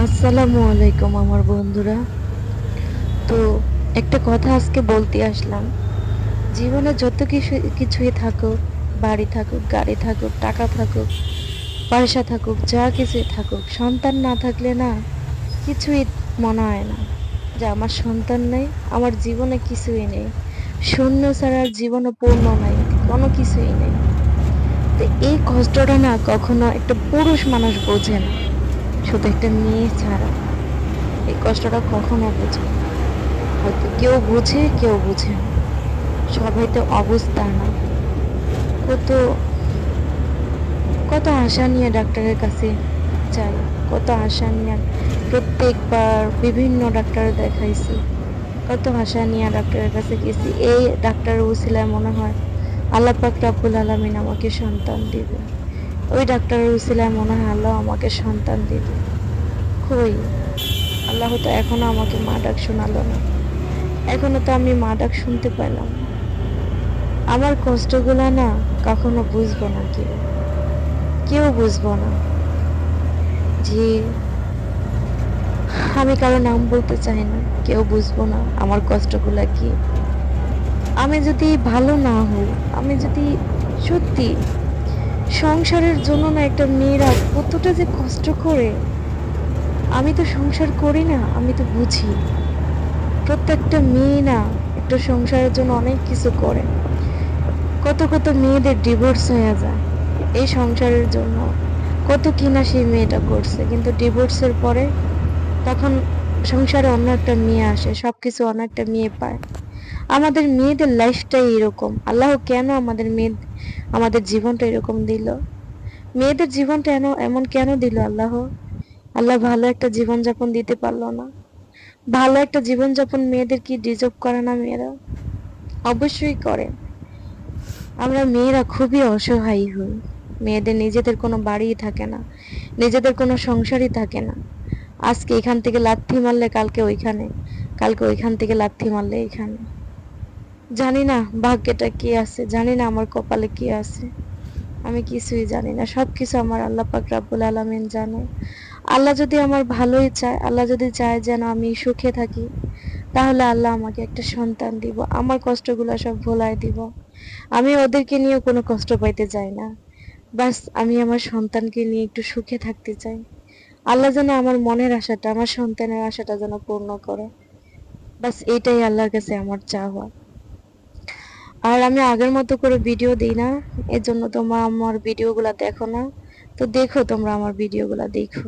আসসালামু আলাইকুম আমার বন্ধুরা। তো একটা কথা আজকে বলতে আসলাম। জীবনে যত কিছু, কিছুই থাকুক, বাড়ি থাকুক, গাড়ি থাকুক, টাকা থাকুক, পয়সা থাকুক, যা কিছুই থাকুক, সন্তান না থাকলে না কিছুই মনে হয় না যে আমার সন্তান নেই, আমার জীবনে কিছুই নেই। শূন্য ছাড়া জীবনে পূর্ণ নাই, কোনো কিছুই নেই। তো এই কষ্টটা না কখনো একটা পুরুষ মানুষ বোঝে না। শুধু একটা মেয়ে ছাড়া। এই কষ্টটা কখনো বোঝে হয়তো কেউ বুঝে কেউ বুঝে না। সবাই তো অবস্থা না। কত কত আশা নিয়ে ডাক্তারের কাছে যাই। কত আশা নিয়ে প্রত্যেকবার বিভিন্ন ডাক্তার দেখাইছি। কত আশা নিয়ে ডাক্তারের কাছে গেছি। এই ডাক্তার উসিলায় মনে হয় আল্লাহ পাক রাব্বুল আলামিন আমাকে সন্তান দিবে ওই ডাক্তারের উসিলায় মনে হয় আল্লাহ আমাকে সন্তান দিবে কই? আল্লাহ তো এখনও আমাকে মা ডাক শোনালো না। এখনও তো আমি মা ডাক শুনতে পেলাম। আমার কষ্টগুলো না কখনো বুঝব না কেউ। কেউ বুঝব না। যে আমি কারও নাম বলতে চাই না, কেউ বুঝব না আমার কষ্টগুলা কি। আমি যদি ভালো না হই, আমি যদি সত্যি সংসারের জন্য না একটা মেয়েরা কতটা যে কষ্ট করে। আমি তো সংসার করি না, আমি তো বুঝি। প্রত্যেকটা মেয়ে না একটা সংসারের জন্য অনেক কিছু করে। কত কত মেয়েদের ডিভোর্স হয়ে যায় এই সংসারের জন্য। কত কিনা সেই মেয়েটা করছে, কিন্তু ডিভোর্সের পরে তখন সংসারে অন্য একটা মেয়ে আসে সব কিছু অন্য একটা মেয়ে পায়। আমাদের মেয়েদের লাইফটাই এরকম। আল্লাহ কেন আমাদের মেয়ে আমাদের জীবনটা এরকম দিল? মেয়েদের জীবনটা এন এমন কেন দিল আল্লাহ? আল্লাহ ভালো একটা জীবনযাপন দিতে পারল না। ভালো একটা জীবনযাপন মেয়েদের কি ডিজার্ভ করে না মেয়েরা? অবশ্যই করে। আমরা মেয়েরা খুবই অসহায় হই। মেয়েদের নিজেদের কোনো বাড়িই থাকে না। নিজেদের কোনো সংসারই থাকে না। আজকে এখান থেকে লাথি মারলে কালকে ওইখানে। কালকে ওইখান থেকে লাথি মারলে এখানে। জানি না ভাগ্যটা কি আছে জানি না আমার কপালে কি আছে। আমি কিছুই জানি না সব কিছু আমার আল্লাহ পাক রাব্বুল আলামিন জানে। আল্লাহ যদি আমার ভালোই চায়, আল্লাহ যদি চায় যেন আমি সুখে থাকি, তাহলে আল্লাহ আমাকে একটা সন্তান দিব, আমার কষ্টগুলো সব ভোলায় দিব। আমি ওদেরকে নিয়ে কোনো কষ্ট পাইতে চাই না। বাস আমি আমার সন্তানকে নিয়ে একটু সুখে থাকতে চাই। আল্লাহ যেন আমার মনের আশাটা, আমার সন্তানের আশাটা যেন পূর্ণ করে। বাস এটাই আল্লাহর কাছে আমার চাওয়া। আর আমি আগের মতো করে ভিডিও দিই না। এর জন্য তোমরা আমার ভিডিওগুলো দেখো না। তো দেখো তোমরা আমার ভিডিওগুলো দেখো।